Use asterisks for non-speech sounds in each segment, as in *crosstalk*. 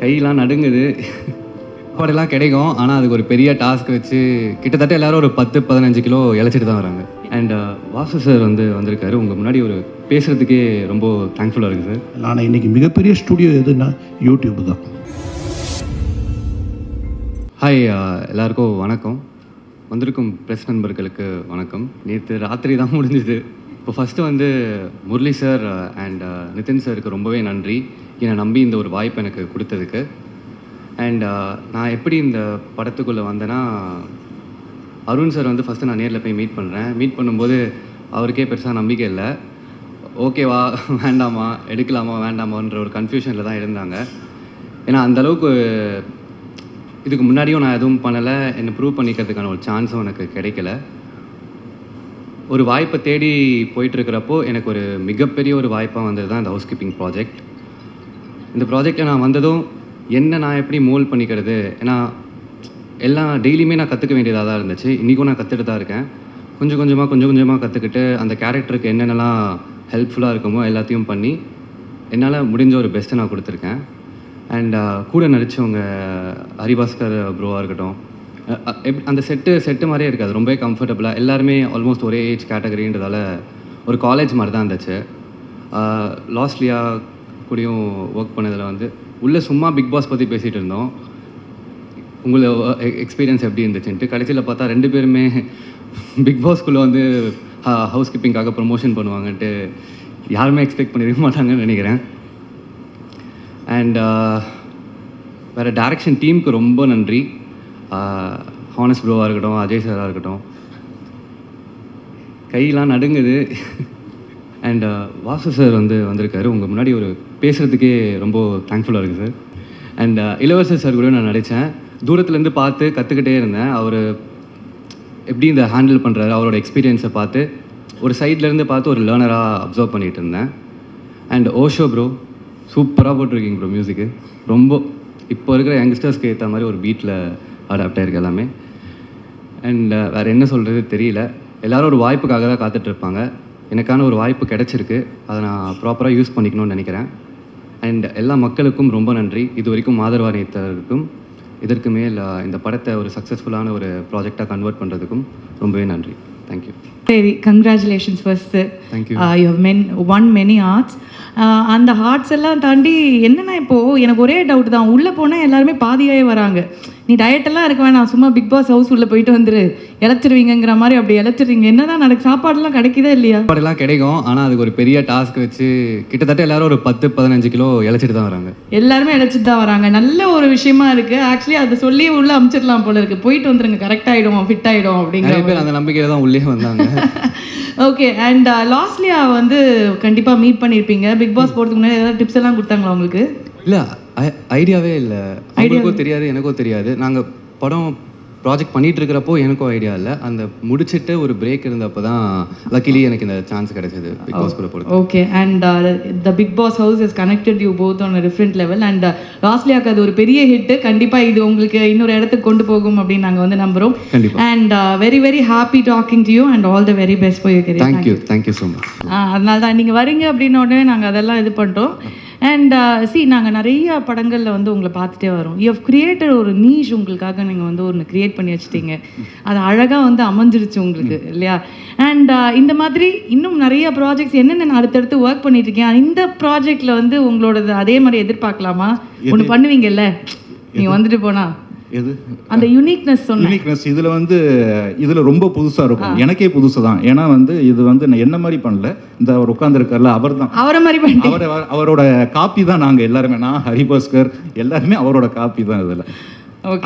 கையெல்லாம் நடுங்குது. சாப்பாடெல்லாம் கிடைக்கும். ஆனால் அதுக்கு ஒரு பெரிய டாஸ்க் வச்சு கிட்டத்தட்ட எல்லாரும் ஒரு பத்து பதினஞ்சு கிலோ இழைச்சிட்டு தான் வராங்க. அண்ட் வாசு சார் வந்து வந்திருக்காரு. உங்கள் முன்னாடி ஒரு பேசுகிறதுக்கே ரொம்ப தேங்க்ஃபுல்லாக இருக்குது சார் ஆனால் இன்னைக்கு மிகப்பெரிய ஸ்டுடியோ எதுன்னா யூடியூப் தான். ஹாய் எல்லாருக்கும் வணக்கம். வந்திருக்கும் ப்ரெஸ் நண்பர்களுக்கு வணக்கம். நேற்று ராத்திரி தான் முடிஞ்சுது. இப்போ ஃபஸ்ட்டு வந்து முரளி சார் அண்ட் நிதின் சாருக்கு ரொம்பவே நன்றி. என்னை நம்பி இந்த ஒரு வாய்ப்பு எனக்கு கொடுத்ததுக்கு. அண்ட் uh, நான் எப்படி இந்த படத்துக்குள்ளே வந்தேன்னா அருண் சார் வந்து ஃபஸ்ட்டு நான் நேரில் போய் மீட் பண்ணுறேன் மீட் பண்ணும்போது அவருக்கே பெருசாக நம்பிக்கை இல்லை. ஓகேவா வேண்டாமா எடுக்கலாமா வேண்டாமான்ற ஒரு கன்ஃபியூஷனில் தான் இருந்தாங்க. ஏன்னா அந்த அளவுக்கு இதுக்கு முன்னாடியும் நான் எதுவும் பண்ணலை. என்னை ப்ரூவ் பண்ணிக்கிறதுக்கான ஒரு சான்ஸும் எனக்கு கிடைக்கல. ஒரு வாய்ப்பை தேடி போயிட்டுருக்கிறப்போ எனக்கு ஒரு மிகப்பெரிய ஒரு வாய்ப்பாக வந்தது தான் இந்த ஹவுஸ் கீப்பிங் ப்ராஜெக்ட் இந்த ப்ராஜெக்டில் நான் வந்ததும் என்ன நான் எப்படி மோல் பண்ணிக்கிறது? ஏன்னா எல்லாம் டெய்லியுமே நான் கற்றுக்க வேண்டியதாக தான் இருந்துச்சு. இன்றைக்கும் நான் கற்றுட்டு தான் இருக்கேன். கொஞ்சம் கொஞ்சமாக கொஞ்சம் கொஞ்சமாக கற்றுக்கிட்டு அந்த கேரக்டருக்கு என்னென்னலாம் ஹெல்ப்ஃபுல்லாக இருக்குமோ எல்லாத்தையும் பண்ணி என்னால் முடிஞ்ச ஒரு பெஸ்ட்டை நான் கொடுத்துருக்கேன். அண்ட் கூட நடித்தவங்க ஹரிபாஸ்கர் ப்ரோவாக இருக்கட்டும் எப் அந்த செட்டு செட்டு மாதிரியே இருக்காது. ரொம்பவே கம்ஃபர்டபுளாக எல்லாருமே ஆல்மோஸ்ட் ஒரே ஏஜ் கேட்டகரின்றதால ஒரு காலேஜ் மாதிரி தான் இருந்துச்சு. லாஸ்ட்லியாக கூடயும் ஒர்க் பண்ணதில் வந்து உள்ளே சும்மா பிக் பாஸ் பற்றி பேசிகிட்டு இருந்தோம். உங்களை எக்ஸ்பீரியன்ஸ் எப்படி இருந்துச்சுன்ட்டு. கடைசியில் பார்த்தா ரெண்டு பேருமே *laughs* பிக் பாஸ்குள்ளே வந்து ஹவுஸ் கீப்பிங்காக ப்ரொமோஷன் பண்ணுவாங்கன்ட்டு யாருமே எக்ஸ்பெக்ட் பண்ணிருக்க மாட்டாங்கன்னு நினைக்கிறேன். அண்ட் வேறு டேரக்ஷன் டீமுக்கு ரொம்ப நன்றி. ஹானஸ் ப்ரோவாக இருக்கட்டும் அஜய் சாராக இருக்கட்டும். கையெல்லாம் நடுங்குது. *laughs* அண்ட் வாசு சார் வந்து வந்திருக்காரு. உங்கள் முன்னாடி ஒரு பேசுகிறதுக்கே ரொம்ப தேங்க்ஃபுல்லாக இருக்குது சார் அண்ட் இளவரசர் சார் கூட நான் நடித்தேன் தூரத்துலேருந்து பார்த்து கற்றுக்கிட்டே இருந்தேன். அவர் எப்படி இந்த ஹேண்டில் பண்ணுறாரு அவரோட எக்ஸ்பீரியன்ஸை பார்த்து ஒரு சைட்லேருந்து பார்த்து ஒரு லேர்னராக அப்சர்வ் பண்ணிகிட்டு இருந்தேன். அண்ட் ஓஷோ ப்ரோ சூப்பராக போட்டிருக்கீங்க ப்ரோ மியூசிக்கு ரொம்ப இப்போ இருக்கிற யங்ஸ்டர்ஸ்க்கு ஏற்ற மாதிரி ஒரு பீட்டில் அடாப்ட் ஆயிருக்கு எல்லாமே. அண்ட் uh, வேறு என்ன சொல்கிறது தெரியல. எல்லாரும் ஒரு வாய்ப்புக்காக தான் காத்துட்ருப்பாங்க எனக்கான ஒரு வாய்ப்பு கிடச்சிருக்கு. அதை நான் ப்ராப்பராக யூஸ் பண்ணிக்கணும்னு நினைக்கிறேன். அண்ட் எல்லா மக்களுக்கும் ரொம்ப நன்றி. இது வரைக்கும் ஆதரவாணியத்தருக்கும் இதற்கு மேல் இந்த படத்தை ஒரு சக்ஸஸ்ஃபுல்லான ஒரு ப்ராஜெக்டாக கன்வெர்ட் பண்ணுறதுக்கும் ரொம்பவே நன்றி. தேங்க்யூ சரி congratulations Thank you. You men one many arts அந்த ஆர்ட்ஸ் எல்லாம் தாண்டி என்னன்னா இப்போது எனக்கு ஒரே டவுட் தான். உள்ளே போனால் எல்லாருமே பாதியாகவே வராங்க. நீ எல்லாம் இருக்க வேணாம் சும்மா பிக் பாஸ் ஹவுஸ் உள்ளே போயிட்டு வந்துரு. இழைச்சிருவீங்கங்கிற மாதிரி அப்படி இழைச்சிருவீங்க. என்னதான் நடக்கு சாப்பாடுலாம் கிடைக்குதா இல்லையா? சாப்பாடெல்லாம் கிடைக்கும் ஆனால் அதுக்கு ஒரு பெரிய டாஸ்க் வச்சு கிட்டத்தட்ட எல்லாரும் ஒரு பத்து பதினஞ்சு கிலோ இழைச்சிட்டு தான் வராங்க. எல்லாருமே இழைச்சிட்டு தான் வராங்க. நல்ல ஒரு விஷயமா இருக்கு. ஆக்சுவலி அதை சொல்லி உள்ள அமுச்சிடலாம் போல இருக்கு. போயிட்டு வந்துருங்க கரெக்ட் ஆயிடும் ஃபிட் ஆயிடும் அப்படிங்கிற பேர் அந்த நம்பிக்கையில் தான் உள்ளே வந்தாங்க. ஓகே அண்ட் லாஸ்ட்லியா வந்து கண்டிப்பா மீட் பண்ணியிருப்பீங்க பிக் பாஸ் போறதுக்கு முன்னாடி ஏதாவது டிப்ஸ் எல்லாம் கொடுத்தாங்களா உங்களுக்கு? இல்லை ஐடியாவே இல்லை. அவங்களுக்கும் தெரியாது எனக்கும் தெரியாது. நாங்கள் படம் ப்ராஜெக்ட் பண்ணிட்டு இருக்கிறப்போ எனக்கும் ஐடியா இல்லை. அந்த முடிச்சிட்டு ஒரு பிரேக் இருந்தப்போ தான் லக்கிலி எனக்கு இந்த சான்ஸ் கிடைச்சது. பிக் பாஸ் கூட okay and the Big Boss house is connected you both on different level and லாஸ்ட்லியாக்கு அது ஒரு பெரிய ஹிட் கண்டிப்பா இது உங்களுக்கு இன்னொரு இடத்துக்கு கொண்டு போகும் அப்படின்னு நாங்க வந்து கண்டிப்பா. And very very happy talking to you and all the very best for you career thank you thank you so much அதனால தான் நீங்கள் வரீங்க அப்படின்ன உடனே நாங்கள் அதெல்லாம் இது பண்ணிட்டோம் அண்ட் சி நாங்கள் நிறைய படங்களில் வந்து உங்களை பார்த்துட்டே வரோம். யூ ஹவ் கிரியேட்டட் ஒரு நீஷ் உங்களுக்காக நீங்கள் வந்து ஒன்று கிரியேட் பண்ணி வச்சிட்டீங்க. அது அழகாக வந்து அமைஞ்சிருச்சு உங்களுக்கு இல்லையா? அண்ட் இந்த மாதிரி இன்னும் நிறைய ப்ராஜெக்ட்ஸ் என்னென்ன அடுத்தடுத்து ஒர்க் பண்ணிட்டு இருக்கேன் இந்த ப்ராஜெக்டில் வந்து உங்களோடது அதே மாதிரி எதிர்பார்க்கலாமா? ஒன்று பண்ணுவீங்கல்ல? நீங்கள் வந்துட்டு போனா? எது? அந்த யுனிக்னஸ் யூனிக்னஸ் இதில் வந்து இதில் ரொம்ப புதுசாக இருக்கும். எனக்கே புதுசு தான். ஏன்னா வந்து இது வந்து நான் என்ன மாதிரி பண்ணல? இந்த அவர் உட்காந்துருக்கார்ல அவர் தான். அவரை மாதிரி அவரை அவரோட காப்பி தான் நாங்கள் எல்லாருமே. நான் ஹரிபாஸ்கர் எல்லாருமே அவரோட காப்பி தான் இதில்.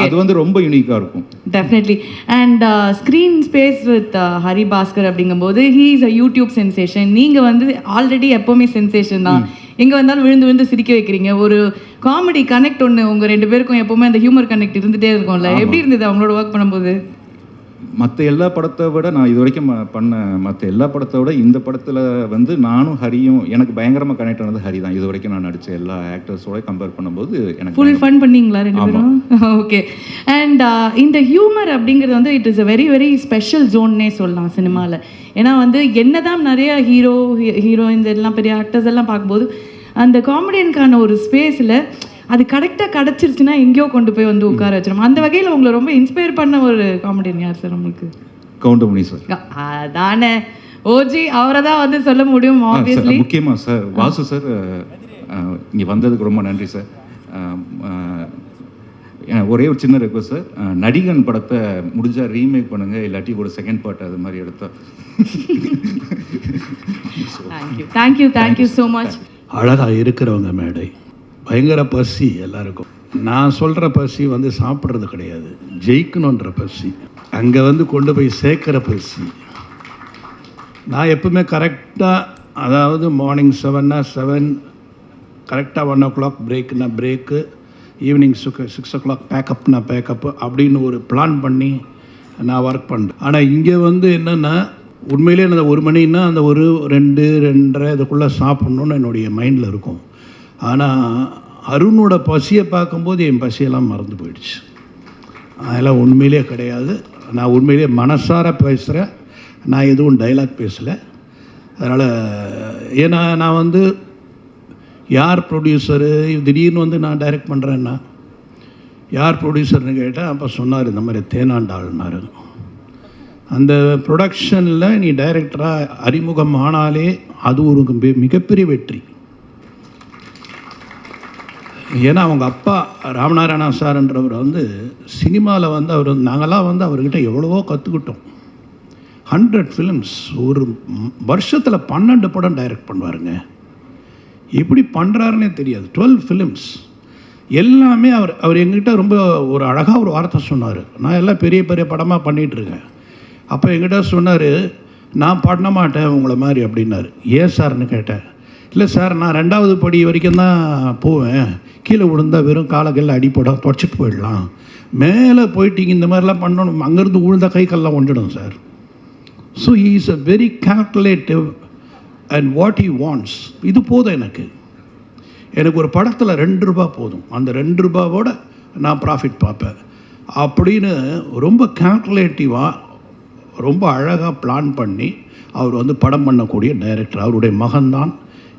அது வந்து ரொம்ப யூனிக்காக இருக்கும். Definitely and screen space with Hari Baskar அப்படிங்கும்போது he is a YouTube sensation நீங்கள் வந்து ஆல்ரெடி எப்போவுமே சென்சேஷன் தான். எங்கே வந்தாலும் விழுந்து விழுந்து சிரிக்க வைக்கிறீங்க. ஒரு காமெடி கனெக்ட் ஒன்று உங்கள் ரெண்டு பேருக்கும் எப்போவுமே அந்த ஹியூமர் கனெக்ட் இருந்துகிட்டே இருக்கும்ல. எப்படி இருந்தது அவங்களோட ஒர்க் பண்ணும்போது? மற்ற எல்லா படத்தை விட நான் இது வரைக்கும் பண்ண மற்ற எல்லா படத்தை விட இந்த படத்தில் வந்து நானும் ஹரியும் எனக்கு பயங்கரமாக கனெக்ட் ஆனது ஹரி தான். இது வரைக்கும் நான் நடித்த எல்லா ஆக்டர்ஸோட கம்பேர் பண்ணும்போது எனக்கு ஃபுல் ஃபன் பண்ணீங்களா ரெண்டு பேரும்? *laughs* ஓகே அண்ட் இந்த ஹியூமர் அப்படிங்கிறது வந்து it is a very very special ஜோன்னே சொல்லலாம் சினிமாவில் ஏன்னா வந்து என்னதான் நிறைய ஹீரோ ஹீரோயின்ஸ் எல்லாம் பெரிய ஆக்டர்ஸ் எல்லாம் பார்க்கும்போது அந்த காமெடியனுக்கான ஒரு ஸ்பேஸில் அது கரெக்டாக கிடச்சிருச்சுன்னா எங்கேயோ கொண்டு போய் வந்து உட்கார வச்சிடும் அந்த வகையில் உங்களை ரொம்ப இன்ஸ்பயர் பண்ண ஒரு காமெடியன் யார் சார் உங்களுக்கு? கவுண்டமணி சார் அதானே. ஓஜி அவரை தான் வந்து சொல்ல முடியும் ஆப்வியஸ்லி முக்கியமாக சார் வாசு சார் இங்கே வந்ததுக்கு ரொம்ப நன்றி சார் ஒரே ஒரு சின்ன ரெக்வஸ்ட் சார் நடிகன் படத்தை முடிஞ்சா ரீமேக் பண்ணுங்க இல்லாட்டி ஒரு செகண்ட் பார்ட் அது மாதிரி எடுத்தா. Thank you thank you thank you so much அழகாக இருக்கிறவங்க மேடை. பயங்கர பசி எல்லாருக்கும். நான் சொல்கிற பசி வந்து சாப்பிட்றது கிடையாது. ஜெயிக்கணுன்ற பசி. அங்கே வந்து கொண்டு போய் சேர்க்குற பசி. நான் எப்பவுமே கரெக்டாக அதாவது மார்னிங் செவன்னா செவன் கரெக்டாக one o'clock பிரேக்குனா break evening six six o'clock பேக்கப்னா pack up அப்படின்னு ஒரு பிளான் பண்ணி நான் ஒர்க் பண்ணுறேன் ஆனால் இங்கே வந்து என்னென்னா உண்மையிலே அந்த ஒரு மணின்னா அந்த ஒரு ரெண்டு ரெண்டரை இதுக்குள்ளே சாப்பிட்ணுன்னு என்னுடைய மைண்டில் இருக்கும். ஆனால் அருணோட பசியை பார்க்கும்போது என் பசியெல்லாம் மறந்து போயிடுச்சு. அதெல்லாம் உண்மையிலே கிடையாது. நான் உண்மையிலே மனசார பேசுகிறேன் நான் எதுவும் டைலாக் பேசலை. அதனால் ஏன்னா நான் வந்து யார் ப்ரொடியூசரு திடீர்னு வந்து நான் டைரக்ட் பண்ணுறேன்னா யார் ப்ரொடியூசர்னு கேட்டால் அப்போ சொன்னார் இந்த மாதிரி தேனாண்டாள்னாரு. அந்த ப்ரொடக்ஷனில் நீ டைரக்டராக அறிமுகம் ஆனாலே அது ஒரு மிகப்பெரிய வெற்றி. ஏன்னா அவங்க அப்பா ராமநாராயணா சார்ன்றவர் வந்து சினிமாவில் வந்து அவர் நாங்களாம் வந்து அவர்கிட்ட எவ்வளவோ கற்றுக்கிட்டோம் ஹண்ட்ரட் ஃபிலிம்ஸ் ஒரு வருஷத்தில் பன்னெண்டு படம் டைரக்ட் பண்ணுவாருங்க. எப்படி பண்ணுறாருன்னே தெரியாது. டுவெல் ஃபிலிம்ஸ் எல்லாமே அவர் அவர் எங்கிட்ட ரொம்ப ஒரு அழகாக ஒரு வார்த்தை சொன்னார். நான் எல்லாம் பெரிய பெரிய படமாக பண்ணிகிட்ருக்கேன் அப்போ எங்கிட்ட சொன்னார் நான் பண்ண மாட்டேன் உங்களை மாதிரி அப்படின்னாரு. ஏன் சார்னு கேட்டேன். இல்லை சார் நான் ரெண்டாவது படி வரைக்கும் தான் போவேன். கீழே விழுந்தால் வெறும் காலக்கல்ல அடிப்படம் தொடச்சிட்டு போயிடலாம். மேலே போயிட்டீங்க இந்த மாதிரிலாம் பண்ணணும் அங்கேருந்து உழுந்த கை கல்லாம் ஒன்றிடும் sir. So he is a very calculative and what he wants இது போதும் எனக்கு. எனக்கு ஒரு படத்தில் ரெண்டு ரூபா போதும். அந்த ரெண்டு ரூபாவோட நான் ப்ராஃபிட் பார்ப்பேன். அப்படின்னு ரொம்ப கால்குலேட்டிவாக ரொம்ப அழகாக பிளான் பண்ணி அவர் வந்து படம் பண்ணக்கூடிய டைரக்டர் அவருடைய மகன்தான்.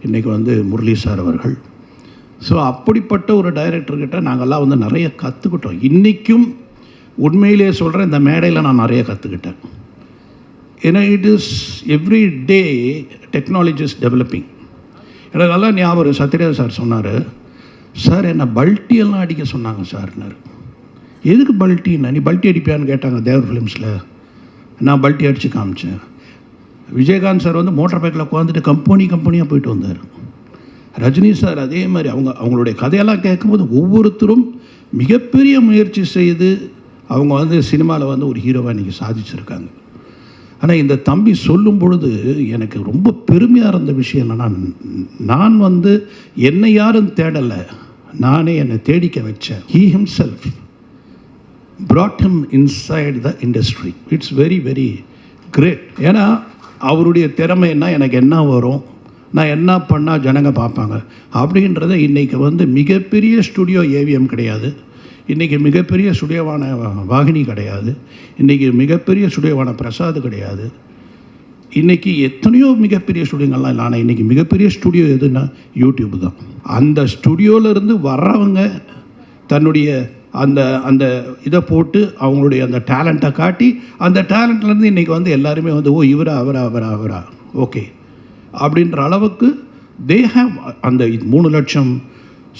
இன்றைக்கி வந்து முரளி சார் அவர்கள். ஸோ அப்படிப்பட்ட ஒரு டைரக்டர்கிட்ட நாங்கள்லாம் வந்து நிறைய கற்றுக்கிட்டோம் இன்றைக்கும் உண்மையிலே சொல்கிறேன் இந்த மேடையில் நான் நிறைய கற்றுக்கிட்டேன் ஏன்னா it is every day technology is developing எனக்கு நல்லா ஞாபகம் சத்யராஜ் சார் சொன்னார் சார் என்னை பல்ட்டியெல்லாம் அடிக்க சொன்னாங்க சார்னார் எதுக்கு பல்ட்டின்னு? நீ பல்ட்டி அடிப்பியான்னு கேட்டாங்க தேவர் ஃபிலிம்ஸில் நான் பல்ட்டி அடித்து காமிச்சேன். விஜயகாந்த் சார் வந்து மோட்டார் பைக்கில் உட்காந்துட்டு கம்பெனி கம்பெனியாக போயிட்டு வந்தார். ரஜினி சார் அதே மாதிரி அவங்க அவங்களுடைய கதையெல்லாம் கேட்கும்போது ஒவ்வொருத்தரும் மிகப்பெரிய முயற்சி செய்து அவங்க வந்து சினிமாவில் வந்து ஒரு ஹீரோவாக இன்றைக்கி சாதிச்சிருக்காங்க. ஆனால் இந்த தம்பி சொல்லும் பொழுது எனக்கு ரொம்ப பெருமையாக இருந்த விஷயம் என்னென்னா நான் வந்து என்னை யாரும் தேடலை நானே என்னை தேடிக்க வச்சேன். He himself brought him inside the industry it's very very great ஏன்னா அவருடைய திறமைன்னா எனக்கு என்ன வரும்? நான் என்ன பண்ணால் ஜனங்க பார்ப்பாங்க? அப்படின்றத இன்றைக்கி வந்து மிகப்பெரிய ஸ்டுடியோ ஏவிஎம் கிடையாது. இன்றைக்கி மிகப்பெரிய ஸ்டுடியோவான வாகினி கிடையாது. இன்றைக்கி மிகப்பெரிய ஸ்டுடியோவான பிரசாத் கிடையாது. இன்றைக்கி எத்தனையோ மிகப்பெரிய ஸ்டுடியோங்கள்லாம் இல்லை. ஆனால் இன்றைக்கி மிகப்பெரிய ஸ்டுடியோ எதுன்னா யூடியூப் தான். அந்த ஸ்டுடியோவிலேருந்து வர்றவங்க தன்னுடைய அந்த அந்த இதை போட்டு அவங்களுடைய அந்த டேலண்ட்டை காட்டி அந்த டேலண்ட்லேருந்து இன்றைக்கி வந்து எல்லாருமே வந்து ஓ இவரா அவரா அவரா அவரா. ஓகே. அப்படின்ற அளவுக்கு தே ஹேவ் அந்த மூணு லட்சம்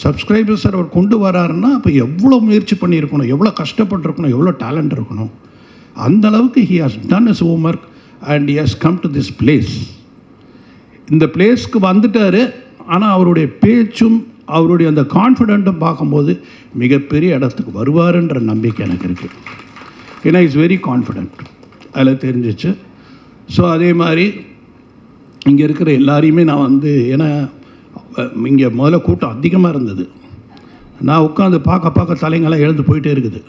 சப்ஸ்கிரைபர்ஸ் அவர் கொண்டு வராருன்னா அப்போ எவ்வளோ முயற்சி பண்ணியிருக்கணும் எவ்வளோ கஷ்டப்பட்டிருக்கணும் எவ்வளோ டேலண்ட் இருக்கணும். அந்த அளவுக்கு he has done is homework and he has come to this place இந்த பிளேஸ்க்கு வந்துட்டார் ஆனால் அவருடைய பேச்சும் அவருடைய அந்த கான்ஃபிடென்ட்டும் பார்க்கும்போது மிகப்பெரிய இடத்துக்கு வருவாருன்ற நம்பிக்கை எனக்கு இருக்குது ஏன்னா இஸ் வெரி கான்ஃபிடென்ட் அதில் தெரிஞ்சிச்சு. ஸோ அதே மாதிரி இங்கே இருக்கிற எல்லாரையுமே நான் வந்து ஏன்னா இங்கே முதல்ல கூட்டம் அதிகமாக இருந்தது. நான் உட்காந்து பார்க்க பார்க்க தலைங்கெல்லாம் எழுந்து போயிட்டே இருக்குது.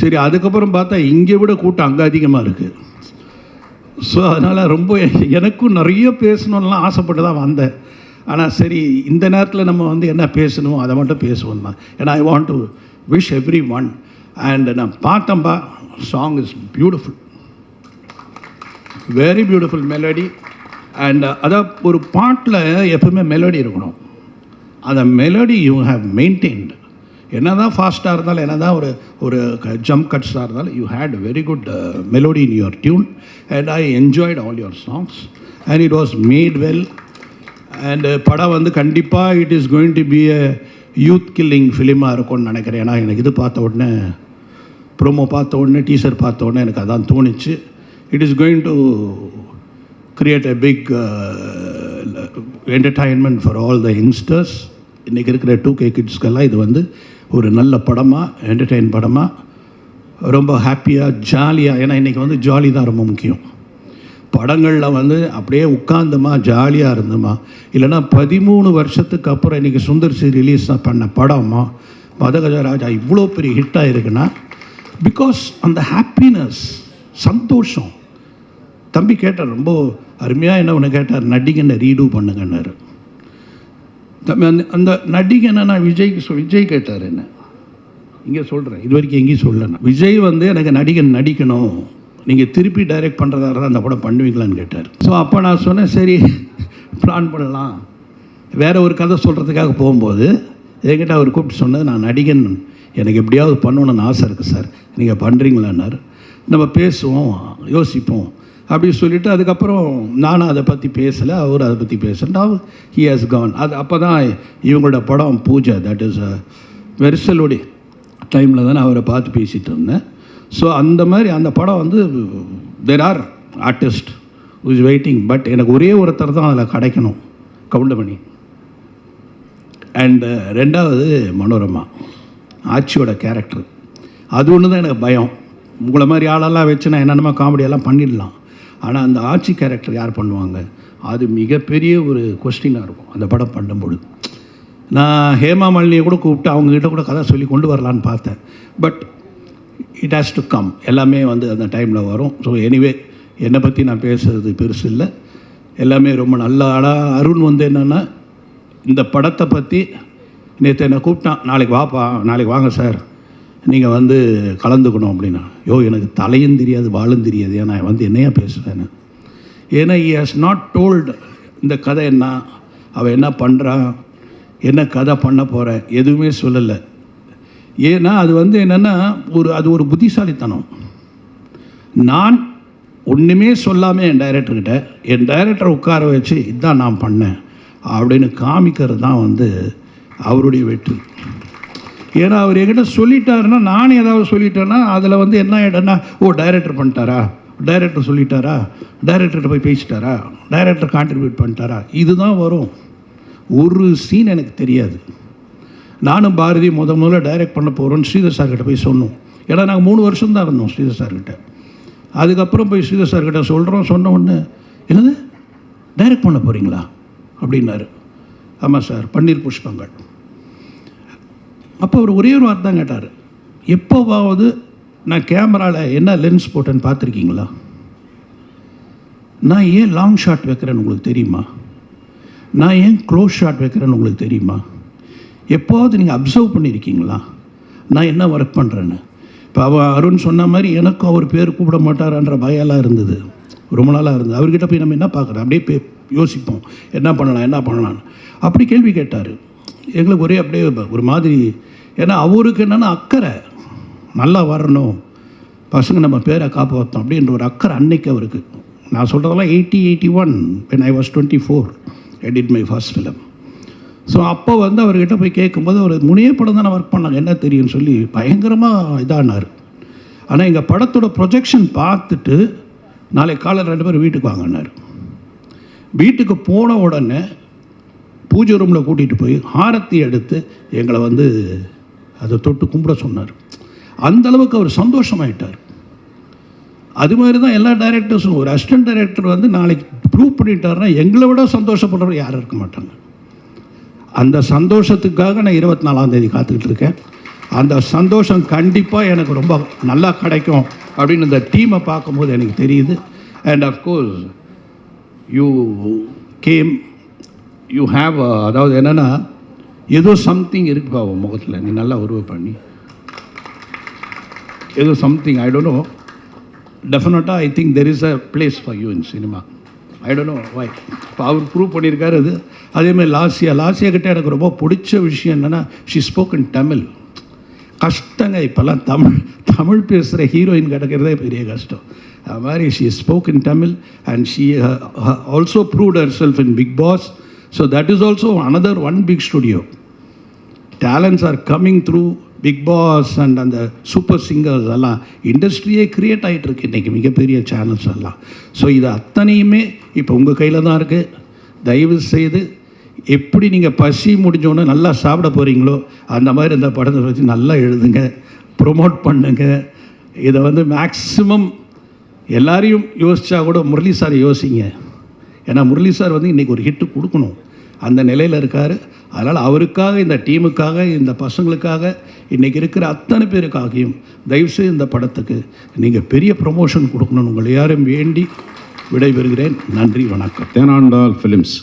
சரி அதுக்கப்புறம் பார்த்தா இங்கே விட கூட்டம் அங்கே அதிகமாக இருக்குது ஸோ அதனால் ரொம்ப எனக்கும் நிறைய பேசணும்லாம் ஆசைப்பட்டு தான் வந்தேன். ஆனால் சரி இந்த நேரத்தில் நம்ம வந்து என்ன பேசணும் அதை மட்டும் பேசுவோம் தான். ஏன்னா I want to wish everyone and நான் பார்த்தம்பா song is beautiful very beautiful melody and அதான் ஒரு பாட்டில் எப்பவுமே மெலடி இருக்கணும். அந்த மெலடி யூ ஹேவ் மெயின்டைன்டு என்ன தான் ஃபாஸ்ட்டாக இருந்தாலும் என்ன தான் ஒரு ஒரு ஜம்ப் கட்ஸாக இருந்தாலும் you had very good melody in your tune and I enjoyed all your songs and it was made well and uh, படம் வந்து கண்டிப்பாக it is going to be a youth killing ஃபிலிமாக இருக்கும்னு நினைக்கிறேன். ஏன்னா எனக்கு இது பார்த்த உடனே ப்ரோமோ பார்த்த உடனே டீசர் பார்த்த உடனே எனக்கு அதான் தோணுச்சு. It is going to create a big entertainment for all the youngsters இன்றைக்கி இருக்கிற டூ கே கிட்ஸ்க்கெல்லாம் இது வந்து ஒரு நல்ல படமாக என்டர்டெயின் படமாக ரொம்ப ஹாப்பியாக ஜாலியாக ஏன்னா இன்றைக்கி வந்து ஜாலி தான் ரொம்ப முக்கியம். படங்களில் வந்து அப்படியே உட்காந்துமா ஜாலியாக இருந்துமா? இல்லைன்னா பதிமூணு வருஷத்துக்கு அப்புறம் இன்றைக்கி சுந்தர் சி ரிலீஸ் பண்ண படமா? மதகஜராஜா இவ்வளோ பெரிய ஹிட்டாக இருக்குன்னா பிகாஸ் அந்த ஹாப்பினஸ் சந்தோஷம். தம்பி கேட்டார் ரொம்ப அருமையாக என்ன ஒன்று கேட்டார்? நடிகனை ரீடூ பண்ணுங்கன்னாரு. தம்பி அந்த அந்த நடிகனை நான் விஜய்க்கு விஜய் கேட்டார் என்ன? இங்கே சொல்கிறேன் இது வரைக்கும் எங்கேயும் சொல்லலை விஜய் வந்து எனக்கு நடிகன் நடிக்கணும். நீங்கள் திருப்பி டைரக்ட் பண்ணுறதா இருந்தால் அந்த படம் பண்ணுவீங்களான்னு கேட்டார். ஸோ அப்போ நான் சொன்னேன் சரி பிளான் பண்ணலாம். வேறு ஒரு கதை சொல்கிறதுக்காக போகும்போது என்கிட்ட அவர் கூப்பிட்டு சொன்னது நான் நடிகன் எனக்கு எப்படியாவது பண்ணணும்னு ஆசை இருக்குது சார். நீங்கள் பண்ணுறீங்களான்னாரு நம்ம பேசுவோம் யோசிப்போம் அப்படி சொல்லிவிட்டு அதுக்கப்புறம் நானும் அதை பற்றி பேசலை அவர் அதை பற்றி பேசல. ஹி ஹாஸ் கான் அது அப்போ தான் இவங்களோட படம் பூஜை தட் இஸ் வெரிசலுடைய டைமில் தான் நான் அவரை பார்த்து பேசிகிட்டு இருந்தேன். ஸோ அந்த மாதிரி அந்த படம் வந்து there are artist is waiting but எனக்கு ஒரே ஒருத்தர் தான் அதில் கிடைக்கணும் கவுண்டமணி. அண்டு ரெண்டாவது மனோரமா ஆட்சியோட கேரக்டர் அது ஒன்று தான் எனக்கு பயம். உங்களை மாதிரி ஆளெல்லாம் வச்சு நான் என்னென்னமோ காமெடியெல்லாம் பண்ணிடலாம். ஆனால் அந்த ஆட்சி கேரக்டர் யார் பண்ணுவாங்க? அது மிகப்பெரிய ஒரு கொஸ்டினாக இருக்கும் அந்த படம் பண்ணும்பொழுது நான் ஹேமா மாலினியை கூட கூப்பிட்டு அவங்ககிட்ட கூட கதை சொல்லி கொண்டு வரலான்னு பார்த்தேன். But it has to come எல்லாமே வந்து அந்த டைமில் வரும். ஸோ எனிவே என்னை பற்றி நான் பேசுகிறது பெருசு இல்லை. எல்லாமே ரொம்ப நல்ல. ஆளாக அருண் வந்து என்னென்னா இந்த படத்தை பற்றி நேற்று என்னை கூப்பிட்டான். நாளைக்கு வாப்பா நாளைக்கு வாங்க சார். நீங்கள் வந்து கலந்துக்கணும் அப்படின்னா. யோ எனக்கு தலையும் தெரியாது வாழும் தெரியாது. ஏன்னா வந்து என்னையா பேசுவேன் ஏன்னா ஈ ஹாஸ் நாட் டோல்டு இந்த கதை என்ன அவள் என்ன பண்ணுறான் என்ன கதை பண்ண போகிற எதுவுமே சொல்லலை. ஏன்னா அது வந்து என்னென்னா ஒரு அது ஒரு புத்திசாலித்தனம். நான் ஒன்றுமே சொல்லாமல் என் டைரக்டர்கிட்ட என் டைரக்டரை உட்கார வச்சு இதுதான் நான் பண்ணேன் அப்படின்னு காமிக்கிறது தான் வந்து அவருடைய வெற்றி. ஏன்னா அவர் என்கிட்ட சொல்லிட்டாருன்னா நானே ஏதாவது சொல்லிட்டேன்னா அதில் வந்து என்ன ஆகிடும்னா ஓ டைரக்டர் பண்ணிட்டாரா? டைரக்டர் சொல்லிட்டாரா? டைரக்டர்கிட்ட போய் பேசிட்டாரா? Director contribute பண்ணிட்டாரா? இதுதான் வரும். ஒரு சீன் எனக்கு தெரியாது. நானும் பாரதி முத முதல்ல டைரக்ட் பண்ண போகிறோன்னு ஸ்ரீதர் சார்கிட்ட போய் சொன்னோம். ஏன்னா நாங்கள் மூணு வருஷம் தான் இருந்தோம் ஸ்ரீதர் சார்கிட்ட அதுக்கப்புறம் போய் ஸ்ரீதர் சார்கிட்ட சொல்கிறோம் சொன்ன உடனே என்னது? டைரக்ட் பண்ண போகிறீங்களா அப்படின்னாரு. ஆமாம் சார் பன்னீர் புஷ்பங்கள். அப்போ அவர் ஒரே ஒரு வார்த்தை தான் கேட்டார். எப்போவாவது நான் கேமராவில் என்ன லென்ஸ் போட்டேன்னு பார்த்துருக்கீங்களா? நான் ஏன் லாங் ஷாட் வைக்கிறேன்னு உங்களுக்கு தெரியுமா? நான் ஏன் க்ளோஸ் ஷாட் வைக்கிறேன்னு உங்களுக்கு தெரியுமா? எப்போது நீங்கள் அப்சர்வ் பண்ணியிருக்கீங்களா நான் என்ன ஒர்க் பண்ணுறேன்னு இப்போ அவ அருண் சொன்ன மாதிரி எனக்கும் அவர் பேர் கூப்பிட மாட்டாரான்ற பயம்லாம் இருந்தது. ரொம்ப நாளாக இருந்தது. அவர்கிட்ட போய் நம்ம என்ன பார்க்குறோம் அப்படியே பே யோசிப்போம். என்ன பண்ணலாம்? என்ன பண்ணலாம்னு. அப்படி கேள்வி கேட்டார். எங்களுக்கு ஒரே அப்படியே ஒரு மாதிரி ஏன்னா அவருக்கு என்னென்னா அக்கறை. நல்லா வரணும். பசங்க நம்ம பேரை காப்பாற்றோம் அப்படின்ற ஒரு அக்கறை அன்னைக்கு அவருக்கு. நான் சொல்கிறதெல்லாம் eighty eighty one when I was twenty four edit my first film so அப்போ வந்து அவர்கிட்ட போய் கேட்கும்போது அவர் முனைய படம் தானே ஒர்க் பண்ணாங்க என்ன தெரியும்னு சொல்லி பயங்கரமாக இதானார். ஆனால் எங்கள் படத்தோட ப்ரொஜெக்ஷன் பார்த்துட்டு நாளைக்கு காலையில் ரெண்டு பேரும் வீட்டுக்கு வாங்கினார். வீட்டுக்கு போன உடனே பூஜை ரூமில் கூட்டிகிட்டு போய் ஆரத்தி எடுத்து எங்களை வந்து அதை தொட்டு கும்பிட சொன்னார். அந்த அளவுக்கு அவர் சந்தோஷமாயிட்டார். அது மாதிரி தான் எல்லா டைரக்டர்ஸும் ஒரு அசிஸ்டன்ட் டைரக்டர் வந்து நாளைக்கு ப்ரூவ் பண்ணிட்டாருன்னா எங்களை விட சந்தோஷப்படுறவர் யாரும் இருக்க மாட்டாங்க. அந்த சந்தோஷத்துக்காக நான் இருபத்தி நாலாம் தேதி காத்துக்கிட்டு இருக்கேன் அந்த சந்தோஷம் கண்டிப்பாக எனக்கு ரொம்ப நல்லா கிடைக்கும் அப்படின்னு இந்த டீமை பார்க்கும்போது எனக்கு தெரியுது. And of course you came you have அதாவது என்னென்னா ஏதோ சம்திங் இருக்குப்பா உன் முகத்தில். நீ நல்லா உருவ பண்ணி. ஏதோ சம்திங் ஐ டோன்ட் நோ டெஃபினட்டாக I think there is a place for you in cinema I don't know why இப்போ அவர் ப்ரூவ் பண்ணியிருக்காரு அது. அதேமாதிரி லாசியா லாசியா கிட்டே எனக்கு ரொம்ப பிடிச்ச விஷயம் என்னென்னா ஷி ஸ்போக்கன் தமிழ் கஷ்டங்க இப்போல்லாம் தமிழ் தமிழ் பேசுகிற ஹீரோயின் கிடைக்கிறதே பெரிய கஷ்டம். அது மாதிரி she spoke in Tamil and she also proved herself in Big Boss so that is also another one big studio talents are coming through Big Boss and அந்த சூப்பர் சிங்கர்ஸ் எல்லாம் இண்டஸ்ட்ரியே க்ரியேட் ஆகிட்டு இருக்கு இன்றைக்கி மிகப்பெரிய சேனல்ஸ் எல்லாம். So இது அத்தனையுமே இப்போ உங்கள் கையில் தான் இருக்குது தயவு செய்து எப்படி நீங்கள் பசி முடிஞ்சோன்னே நல்லா சாப்பிட போகிறீங்களோ அந்த மாதிரி இந்த படத்தை பற்றி நல்லா எழுதுங்க ப்ரொமோட் பண்ணுங்க. இதை வந்து மேக்ஸிமம் எல்லாரையும் யோசித்தா கூட முரளி சார் யோசிங்க. ஏன்னா முரளி சார் வந்து இன்றைக்கி ஒரு ஹிட்டு கொடுக்கணும். அந்த நிலையில் இருக்கார். அதனால் அவருக்காக இந்த டீமுக்காக இந்த பசங்களுக்காக இன்றைக்கி இருக்கிற அத்தனை பேருக்காகியும் தயவுசெய்து இந்த படத்துக்கு நீங்கள் பெரிய ப்ரொமோஷன் கொடுக்கணும்னு உங்களை யாரும் வேண்டி விடைபெறுகிறேன். நன்றி வணக்கம். Thenandal films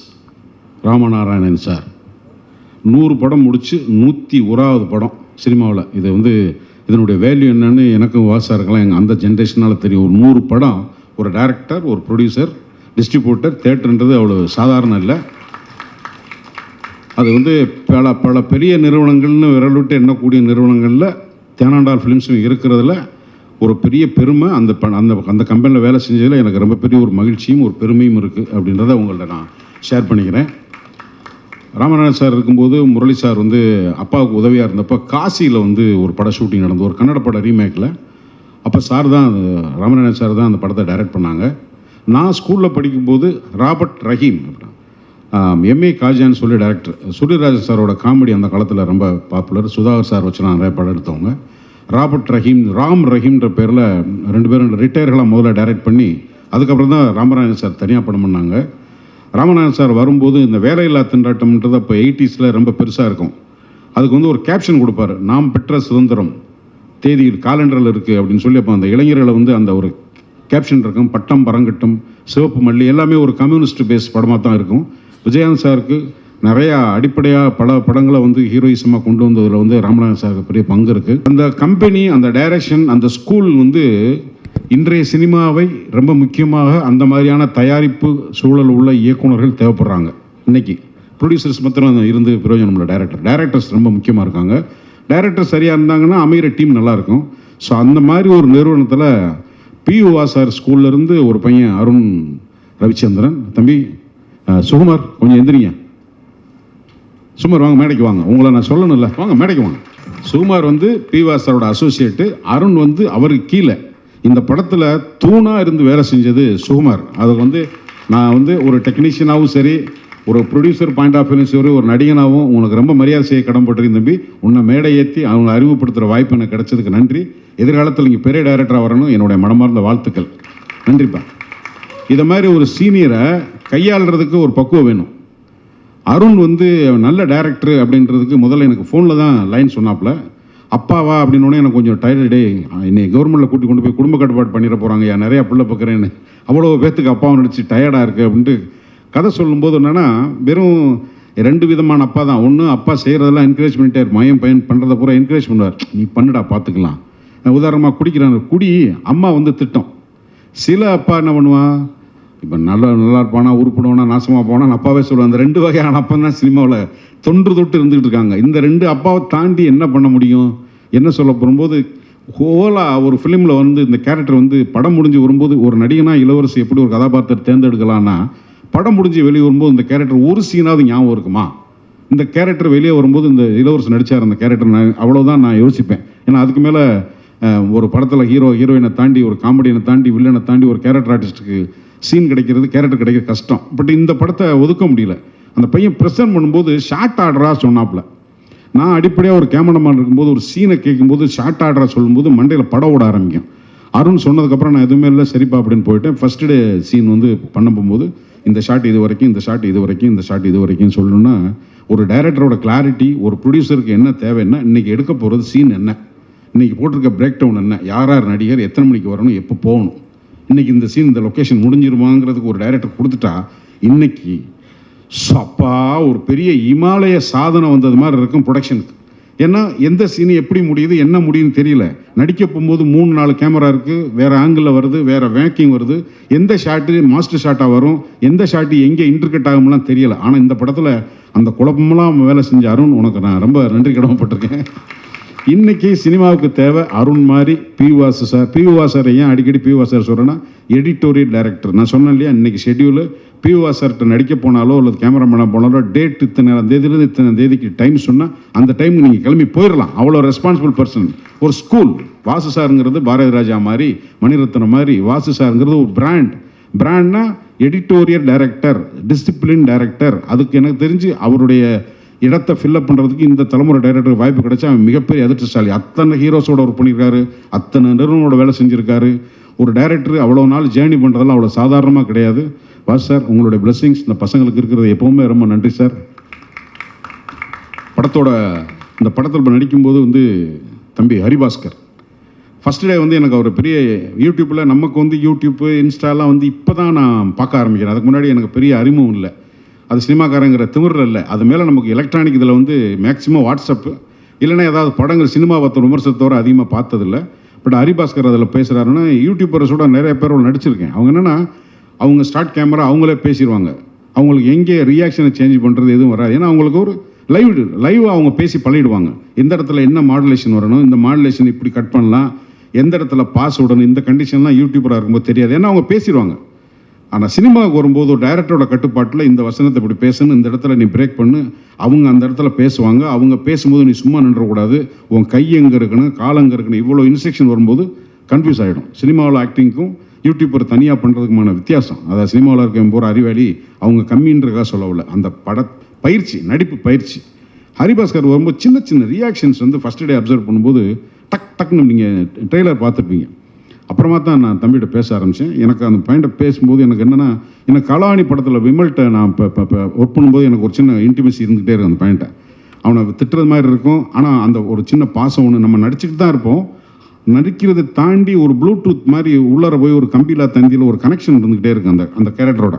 Ramanarayanan sir. நூறு படம் முடித்து நூற்றி ஓராவது படம் சினிமாவில். இது வந்து இதனுடைய வேல்யூ என்னன்னு எனக்கும் வாசாருக்கெல்லாம் எங்கள் அந்த ஜென்ரேஷனால் தெரியும். ஒரு நூறு படம் ஒரு டைரக்டர் ஒரு ப்ரொடியூசர் டிஸ்ட்ரிபியூட்டர் தேட்டர்ன்றது அவ்வளோ சாதாரணம் இல்லை. அது வந்து பல பல பெரிய நிறுவனங்கள்னு விரல்விட்டு எண்ணக்கூடிய நிறுவனங்களில் தேனாண்டால் ஃபிலிம்ஸும் இருக்கிறதுல ஒரு பெரிய பெருமை. அந்த ப அந்த அந்த கம்பெனியில் வேலை செஞ்சதில் எனக்கு ரொம்ப பெரிய ஒரு மகிழ்ச்சியும் ஒரு பெருமையும் இருக்குது அப்படின்றத உங்கள்கிட்ட நான் ஷேர் பண்ணிக்கிறேன். ராமநாதன் சார் இருக்கும்போது முரளி சார் வந்து அப்பாவுக்கு உதவியாக இருந்தப்போ காசியில் வந்து ஒரு பட ஷூட்டிங் நடந்தது. ஒரு கன்னட பட ரீமேக்கில் அப்போ சார் தான் அது ராமநாதன் சார் தான் அந்த படத்தை டைரக்ட் பண்ணாங்க. நான் ஸ்கூலில் படிக்கும்போது ராபர்ட் ரஹீம் அப்படின்னா எம்ஏ காஜான்னு சொல்லி டேரக்டர் சுடிராஜ் சாரோட காமெடி அந்த காலத்தில் ரொம்ப பாப்புலர் சுதாகர் சார் வச்சு நான் நிறைய படம் எடுத்தவங்க. ராபர்ட் ரஹீம் ராம் ரஹீம்ன்ற பேரில் ரெண்டு பேரும் ரிட்டையர்களாக முதல்ல டைரக்ட் பண்ணி அதுக்கப்புறம் தான் ராமராஜன் சார் தனியாக படம் பண்ணாங்க. ராமநாயன் சார் வரும்போது இந்த வேலையில்லா திண்டாட்டம்ன்றது அப்போ எயிட்டிஸில் ரொம்ப பெருசாக இருக்கும். அதுக்கு வந்து ஒரு கேப்ஷன் கொடுப்பாரு நாம் பெற்ற சுதந்திரம் தேதியில் காலண்டரில் இருக்குது அப்படின்னு சொல்லி அப்போ அந்த இளைஞர்களை வந்து அந்த ஒரு கேப்ஷன் இருக்கும் பட்டம் பரங்கட்டும் சிவப்பு மல்லி எல்லாமே ஒரு கம்யூனிஸ்ட் பேஸ் படமாக தான் இருக்கும். விஜயகாந்த் சாருக்கு நிறையா அடிப்படையாக பல படங்களை வந்து ஹீரோயிசமாக கொண்டு வந்ததில் வந்து ராமநாதன் சாருக்கு பெரிய பங்கு இருக்குது அந்த கம்பெனி அந்த டைரக்ஷன் அந்த ஸ்கூல் வந்து இன்றைய சினிமாவை ரொம்ப முக்கியமாக அந்த மாதிரியான தயாரிப்பு சூழல் உள்ள இயக்குனர்கள் தேவைப்படுறாங்க. இன்னைக்கு ப்ரொடியூசர்ஸ் மாத்திரம் இருந்து பிரயோஜனம் இல்லை. டேரக்டர் டேரக்டர்ஸ் ரொம்ப முக்கியமாக இருக்காங்க. டேரக்டர் சரியாக இருந்தாங்கன்னா அமைகிற டீம் நல்லாயிருக்கும் ஸோ அந்த மாதிரி ஒரு நிறுவனத்தில் பியூவா சார் ஸ்கூல்லேருந்து ஒரு பையன் அருண் ரவிச்சந்திரன். தம்பி சுகுமார் கொஞ்சம் எந்திரிங்க. சுகுமார் வாங்க மேடைக்கு வாங்க. உங்களை நான் சொல்லணும்ல. வாங்க மேடைக்கு வாங்க. சுகுமார் வந்து பிவா சாரோட அசோசியேட்டு அருண் வந்து அவருக்கு கீழே. இந்த படத்தில் தூணாக இருந்து வேலை செஞ்சது சுகுமார். அது வந்து நான் வந்து ஒரு டெக்னீஷியனாகவும் சரி ஒரு ப்ரொடியூசர் பாயிண்ட் ஆஃப் வியூலையும் சரி ஒரு நடிகனாகவும் உனக்கு ரொம்ப மரியாதை செய்ய கடன்பட்டிருக்கேன் தம்பி. உன்னை மேடை ஏற்றி அவங்களை அறிமுகப்படுத்துகிற வாய்ப்பு எனக்கு கிடைச்சதுக்கு நன்றி. எதிர்காலத்தில் நீங்கள் பெரிய டைரக்டராக வரணும். என்னுடைய மனமார்ந்த வாழ்த்துக்கள். நன்றிப்பா. இதை மாதிரி ஒரு சீனியரை கையாளுறதுக்கு ஒரு பக்குவம் வேணும். அருண் வந்து நல்ல டேரக்டர் அப்படின்றதுக்கு முதல்ல எனக்கு ஃபோனில் தான் லைன் சொன்னாப்புல அப்பாவா அப்படின்னோடனே எனக்கு கொஞ்சம் டயர்டே என்னை கவர்மெண்ட்டில் கூட்டி கொண்டு போய் குடும்ப கட்டுப்பாடு பண்ணிட போகிறாங்க ஏன் நிறையா பிள்ளை பார்க்குறேன்னு அவ்வளோ பேத்துக்கு அப்பாவை நடிச்சு டயர்டாக இருக்குது அப்படின்ட்டு கதை சொல்லும்போது என்னென்னா வெறும் ரெண்டு விதமான அப்பா தான். ஒன்று அப்பா செய்கிறதெல்லாம் என்கரேஜ் பண்ணிட்டே இருப்பான் என் பையன் பண்ணுறத பூரா என்கரேஜ் பண்ணுவார். நீ பண்ணுடா பார்த்துக்கலாம் உதாரணமாக குடிக்கிறாங்க குடி அம்மா வந்து திட்டம். சில அப்பா என்ன பண்ணுவான் இப்போ நல்லா நல்லா இருப்பானா உருப்பிடுவானா நாசமாக போனா அப்பாவே சொல்லுவேன். அந்த ரெண்டு வகையான அப்பா தான் சினிமாவில் தொன்று தொட்டு இருந்துகிட்டு இருக்காங்க. இந்த ரெண்டு அப்பாவை தாண்டி என்ன பண்ண முடியும்? என்ன சொல்ல போகும்போது ஹோலாக ஒரு ஃபிலிமில் வந்து இந்த கேரக்டர் வந்து படம் முடிஞ்சு வரும்போது ஒரு நடிகனாக இளவரசி எப்படி ஒரு கதாபாத்திரத்தை தேர்ந்தெடுக்கலான்னா படம் முடிஞ்சு வெளியே வரும்போது இந்த கேரக்டர் ஒரு சீனாவது ஞாபகம் இருக்குமா? இந்த கேரக்டர் வெளியே வரும்போது இந்த இளவரசன் நடிச்சார் அந்த கேரக்டர் நான் அவ்வளோதான் நான் யோசிப்பேன். ஏன்னா அதுக்கு மேலே ஒரு படத்தில் ஹீரோ ஹீரோயினை தாண்டி ஒரு காமெடியினை தாண்டி வில்லனை தாண்டி ஒரு கேரக்டர் ஆர்டிஸ்ட்டுக்கு சீன் கிடைக்கிறது கேரக்டர் கிடைக்க கஷ்டம். பட் இந்த படத்தை ஒதுக்க முடியல. அந்த பையன் ப்ரெசன்ட் பண்ணும்போது ஷார்ட் ஆர்டராக சொன்னாப்புல. நான் அடிப்படையாக ஒரு கேமராமேன் இருக்கும்போது ஒரு சீனை கேட்கும்போது ஷார்ட் ஆர்டராக சொல்லும்போது மண்டையில் படம் ஓட ஆரம்பிக்கும். அருண் சொன்னதுக்கப்புறம் நான் எதுவுமே இல்லை சரிப்பா அப்படின்னு போயிட்டேன். ஃபர்ஸ்ட் டே சீன் வந்து பண்ண போகும்போது இந்த ஷாட் இது வரைக்கும் இந்த ஷாட் இது வரைக்கும் இந்த ஷாட் இது வரைக்கும் சொல்லணும்னா ஒரு டைரக்டரோட கிளாரிட்டி ஒரு ப்ரொடியூசருக்கு என்ன தேவைன்னா இன்றைக்கி எடுக்க போகிறது சீன் என்ன? இன்னைக்கு போட்டிருக்க பிரேக் டவுன் என்ன? யார் யார் நடிகர் எத்தனை மணிக்கு வரணும் எப்போ போகணும்? இன்னைக்கு இந்த சீன் இந்த லொக்கேஷன் முடிஞ்சிருமாங்கிறதுக்கு ஒரு டைரக்டர் கொடுத்துட்டா இன்னைக்கு சப்பா ஒரு பெரிய இமாலய சாதனை வந்தது மாதிரி இருக்கும் ப்ரொடக்ஷனுக்கு ஏன்னா எந்த சீன் எப்படி முடியுது என்ன முடியும்னு தெரியல. நடிக்க போகும்போது மூணு நாலு கேமரா இருக்குது வேறு ஆங்கிளில் வருது வேறு வேக்கிங் வருது. எந்த ஷாட்டு மாஸ்டர் ஷாட்டாக வரும் எந்த ஷாட்டு எங்கே இன்டர்கட் ஆகும்லாம் தெரியலை. ஆனால் இந்த படத்தில் அந்த குழப்பமெல்லாம் வேலை செஞ்ச அருண் உனக்கு நான் ரொம்ப நன்றி கடமைப்பட்டிருக்கேன். இன்னைக்கு சினிமாவுக்கு தேவை அருண் மாதிரி பி வாசு சார் பி வாசர் ஏன் அடிக்கடி பி வாசர் சொல்கிறேன்னா எடிட்டோரியல் டைரக்டர் நான் சொன்னேன் இல்லையா இன்னைக்கு ஷெட்யூலு பி வாசர்கிட்ட நடிக்க போனாலோ அல்லது கேமராமேனாக போனாலோ டேட் இத்தனை தேதியிலிருந்து இத்தனை தேதிக்கு டைம் சொன்னால் அந்த டைமுக்கு நீங்கள் கிளம்பி போயிடலாம் அவ்வளோ ரெஸ்பான்சிபிள் பர்சன் ஒரு ஸ்கூல் வாசு சாருங்கிறது பாரதி ராஜா மாதிரி மணிரத்னம் மாதிரி வாசு சாருங்கிறது ஒரு பிராண்ட் பிராண்ட்னா எடிட்டோரியல் டைரக்டர் டிசிப்ளின் டைரக்டர் அதுக்கு எனக்கு தெரிஞ்சு அவருடைய இடத்தை ஃபில்லப் பண்ணுறதுக்கு இந்த தலைமுறை டைரக்டருக்கு வாய்ப்பு கிடைச்சா அவன் மிகப்பெரிய அதிர்ஷ்டசாலி அத்தனை ஹீரோஸோட ஒர்க் பண்ணியிருக்காரு. அத்தனை நிறுவனோட வேலை செஞ்சுருக்காரு. ஒரு டைரக்டர் அவ்வளோ நாள் ஜேர்னி பண்ணுறதெல்லாம் அவ்வளோ சாதாரணமாக கிடையாது. வாஸ் சார் உங்களுடைய பிளெஸ்ஸிங்ஸ் இந்த பசங்களுக்கு இருக்கிறது எப்போவுமே ரொம்ப நன்றி சார் படத்தோட இந்த படத்தில் இப்போ நடிக்கும்போது வந்து தம்பி ஹரிபாஸ்கர். ஃபஸ்ட் டே வந்து எனக்கு ஒரு பெரிய யூடியூப்பில் நமக்கு வந்து யூடியூப்பு இன்ஸ்டாலாம் வந்து இப்போ தான் நான் பார்க்க ஆரம்பிக்கிறேன். அதுக்கு முன்னாடி எனக்கு பெரிய அறிமுகம் இல்லை. அது சினிமாக்காரங்கிற திமிரில் இல்லை. அது மேலே நமக்கு எலக்ட்ரானிக் இதில் வந்து மேக்ஸிமம் வாட்ஸ்அப்பு இல்லைன்னா ஏதாவது படங்கள் சினிமா பார்த்த விமர்சனத்தோட அதிகமாக பார்த்ததில்ல. பட் ஹரிபாஸ்கர் அதில் பேசுகிறாருன்னா யூடியூபர்ஸோட நிறைய பேரோட நடிச்சிருக்கேன். அவங்க என்னென்னா அவங்க ஸ்டார்ட் கேமரா அவங்களே பேசிடுவாங்க அவங்களுக்கு எங்கே ரியாக்ஷனை சேஞ்ச் பண்ணுறது எதுவும் வராது. ஏன்னா அவங்களுக்கு ஒரு லைவ் லைவ் அவங்க பேசி பழகிடுவாங்க. எந்த இடத்துல என்ன மாடுலேஷன் வரணும் இந்த மாடுலேஷன் இப்படி கட் பண்ணலாம் எந்த இடத்துல பாஸ் விடணும் இந்த கண்டிஷன்லாம் யூடியூபராக இருக்கும்போது தெரியாது. ஏன்னா அவங்க பேசிடுவாங்க ஆனால் சினிமாவுக்கு வரும்போது ஒரு டைரக்டரோட கட்டுப்பாட்டில் இந்த வசனத்தை இப்படி பேசணும் இந்த இடத்துல நீ பிரேக் பண்ணு. அவங்க அந்த இடத்துல பேசுவாங்க. அவங்க பேசும்போது நீ சும்மா நின்றக்கூடாது. உன் கை எங்கே இருக்கணும் கால் எங்கே இருக்கணும் இவ்வளோ இன்ஸ்ட்ரக்ஷன் வரும்போது கன்ஃபியூஸ் ஆகிடும் சினிமாவில் ஆக்டிங்க்கும் யூடியூப்பர் தனியாக பண்ணுறதுக்குமான வித்தியாசம். அதாவது சினிமாவில் இருக்க போகிற அறிவாளி அவங்க கம்மின்றக்காக சொல்லவில்லை. அந்த பட பயிற்சி நடிப்பு பயிற்சி. ஹரிபாஸ்கர் வரும்போது சின்ன சின்ன ரியாக்ஷன்ஸ் வந்து ஃபஸ்ட் டே அப்சர்வ் பண்ணும்போது டக் டக்குன்னு நீங்கள் ட்ரெய்லர் பார்த்துருப்பீங்க. அப்புறமா தான் நான் தம்பிகிட்ட பேச ஆரம்பித்தேன் எனக்கு அந்த பாயிண்ட்டை பேசும்போது எனக்கு என்னென்னா எனக்கு கலாணி படத்தில் விமல்கிட்ட நான் இப்போ இப்போ ஒர்க் பண்ணும்போது எனக்கு ஒரு சின்ன இன்டிமேசி இருந்துகிட்டே இருக்கும் அந்த பாயிண்ட்டை அவனை திட்டுறது மாதிரி இருக்கும். ஆனால் அந்த ஒரு சின்ன பாசம் ஒன்று நம்ம நடிச்சுட்டு தான் இருப்போம். நடிக்கிறதை தாண்டி ஒரு ப்ளூடூத் மாதிரி உள்ளார போய் ஒரு கம்பியில் தந்தியில் ஒரு கனெக்ஷன் இருந்துக்கிட்டே இருக்கு அந்த அந்த கேரக்டரோட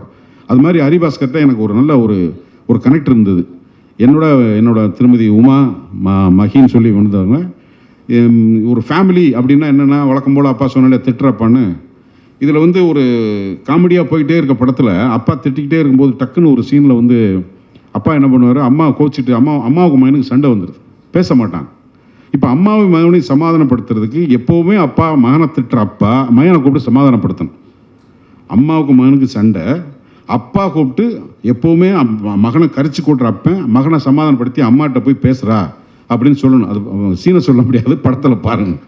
அது மாதிரி ஹரிபாஸ்கர்ட்ட எனக்கு ஒரு நல்ல ஒரு ஒரு கனெக்ட் இருந்தது. என்னோட என்னோட திருமதி உமா ம மகின்னு சொல்லி வந்தவங்க ஒரு ஃபேமிலி அப்படின்னா என்னென்னா வழக்கம் போல் அப்பா சொன்னாலே திட்டுறப்பான்னு. இதில் வந்து ஒரு காமெடியாக போயிட்டே இருக்க படத்தில் அப்பா திட்டிக்கிட்டே இருக்கும்போது டக்குன்னு ஒரு சீனில் வந்து அப்பா என்ன பண்ணுவார்? அம்மா கோச்சிட்டு அம்மா அம்மாவுக்கு மகனுக்கு சண்டை வந்துடுது பேச மாட்டாங்க. இப்போ அம்மாவும் மகனையும் சமாதானப்படுத்துறதுக்கு எப்போவுமே அப்பா மகனை திட்டுற அப்பா மகனை கூப்பிட்டு சமாதானப்படுத்தணும். அம்மாவுக்கு மகனுக்கு சண்டை. அப்பா கூப்பிட்டு எப்போவுமே மகனை கரிச்சு கூட்டுற அப்பன் மகனை சமாதானப்படுத்தி அம்மாட்ட போய் பேசுகிறா அப்படின்னு சொல்லணும். அது சீனை சொல்ல முடியாது படத்தில் பாருங்கள்